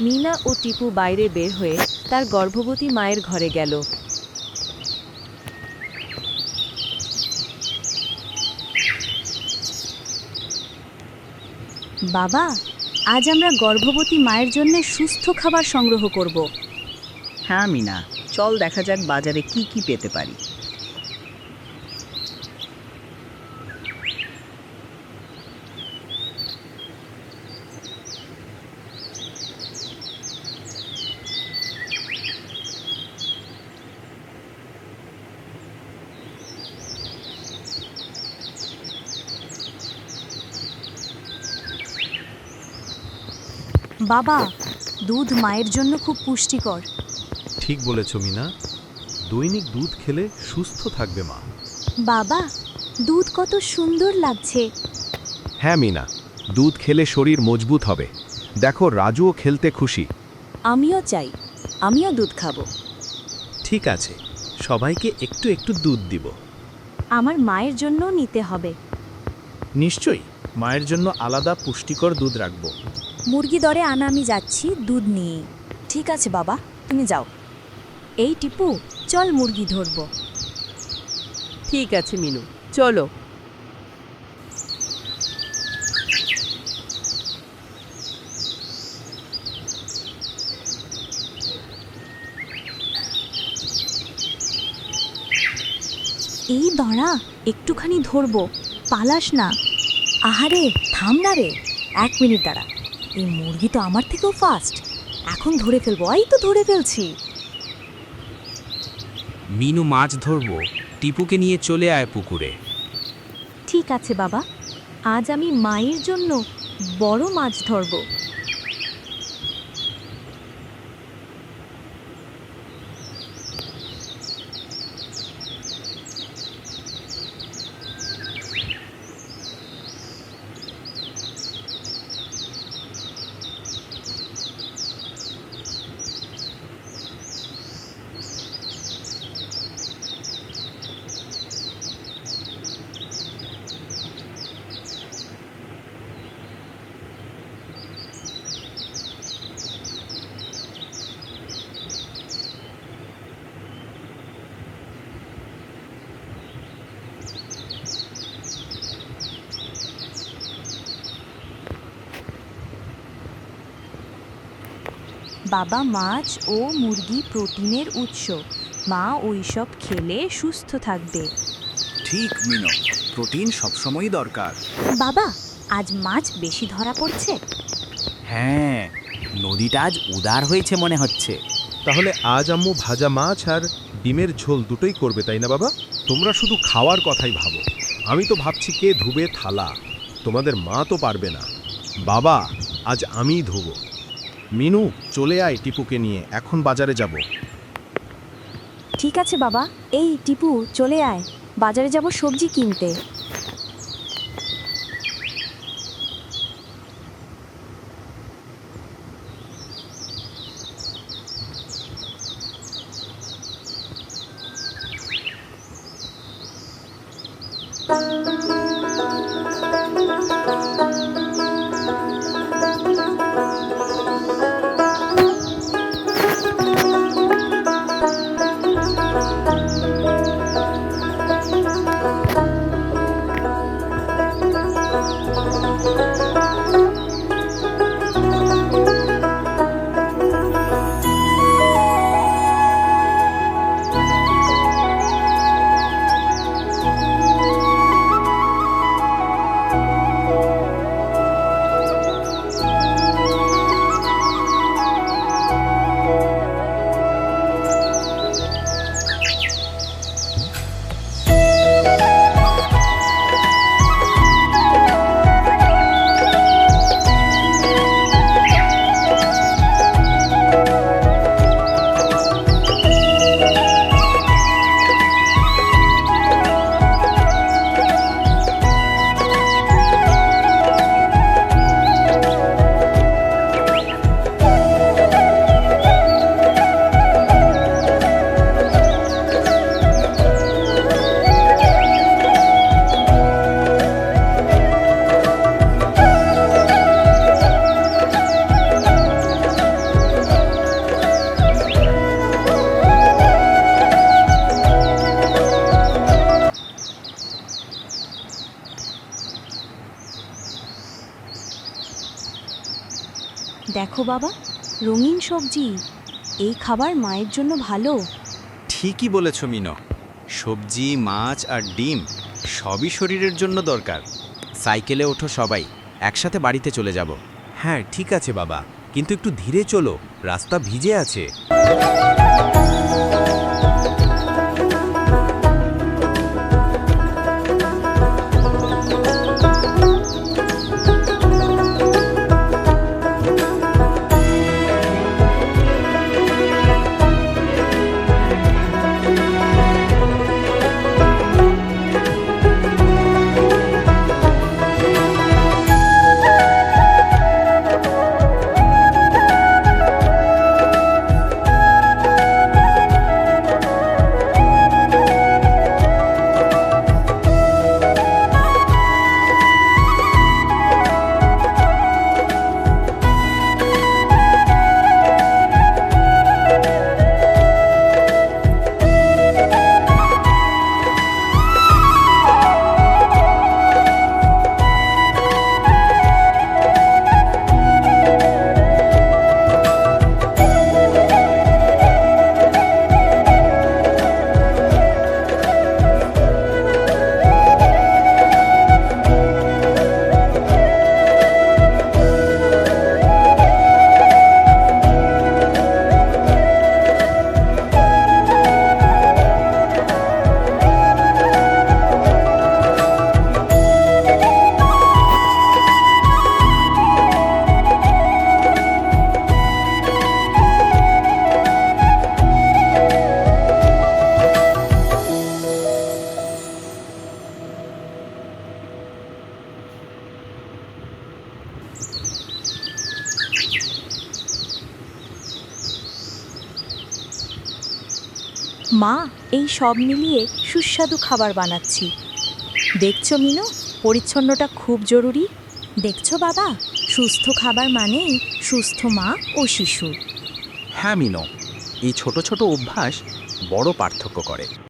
মিনা ও টিপু বাইরে বের হয়ে তার গর্ভবতী মায়ের ঘরে গেল। বাবা, আজ আমরা গর্ভবতী মায়ের জন্য সুস্থ খাবার সংগ্রহ করব। হ্যাঁ মিনা। চল দেখা যাক বাজারে কি কি পেতে পারি। বাবা দুধ মায়ের জন্য খুব পুষ্টিকর। ঠিক বলেছ মিনা। দৈনিক দুধ খেলে সুস্থ থাকবে মা। বাবা দুধ কত সুন্দর লাগছে। হ্যাঁ মিনা দুধ খেলে শরীর মজবুত হবে। দেখো রাজুও খেলতে খুশি। আমিও চাই আমিও দুধ খাব। ঠিক আছে সবাইকে একটু একটু দুধ দিব। আমার মায়ের জন্য নিতে হবে। নিশ্চয়ই। মায়ের জন্য আলাদা পুষ্টিকর দুধ রাখব। মুরগি দরে আনা আমি যাচ্ছি দুধ নিয়ে। ঠিক আছে বাবা তুমি যাও। এই টিপু চল মুরগি ধরবো। ঠিক আছে মিনু চলো। এই দড়া একটুখানি ধরবো। পালাস না। আহারে থাম না রে। এক মিনিট দাঁড়া। এই মুরগি তো আমার থেকেও ফাস্ট এখন ধরে ফেলব এই তো ধরে ফেলছি। মিনু মাছ ধরবো টিপুকে নিয়ে চলে আয় পুকুরে। ঠিক আছে বাবা আজ আমি মায়ের জন্য বড় মাছ ধরবো। বাবা মাছ ও মুরগি প্রোটিনের উৎস। মা ওইসব খেলে সুস্থ থাকবে। ঠিক মিনো। প্রোটিন সবসময়ই দরকার। বাবা আজ মাছ বেশি ধরা পড়ছে? হ্যাঁ নদীটা আজ উদার হয়েছে মনে হচ্ছে। তাহলে আজ আম্মু ভাজা মাছ আর ডিমের ঝোল দুটোই করবে তাই না বাবা? তোমরা শুধু খাওয়ার কথাই ভাবো। আমি তো ভাবছি কে ধুবে থালা। তোমাদের মা তো পারবে না। বাবা আজ আমিই ধোবো। মিনু, চলে আয় টিপুকে নিয়ে, এখন বাজারে যাব ঠিক আছে বাবা, এই টিপু, চলে আয়, বাজারে যাব সবজি কিনতে দেখো বাবা, রঙিন সবজি, এই খাবার মায়ের জন্য ভালো। ঠিকই বলেছ, মিনো। সবজি, মাছ আর ডিম সবই শরীরের জন্য দরকার। সাইকেলে ওঠো সবাই, একসাথে বাড়িতে চলে যাব। হ্যাঁ ঠিক আছে বাবা, কিন্তু একটু ধীরে চলো, রাস্তা ভিজে আছে। মা, এই সব মিলিয়ে সুস্বাদু খাবার বানাচ্ছি। দেখছ মিনু পরিচ্ছন্নটা খুব জরুরি। দেখছ বাবা, সুস্থ খাবার মানেই সুস্থ মা ও শিশু। হ্যাঁ মিনো, এই ছোট ছোট অভ্যাস বড় পার্থক্য করে।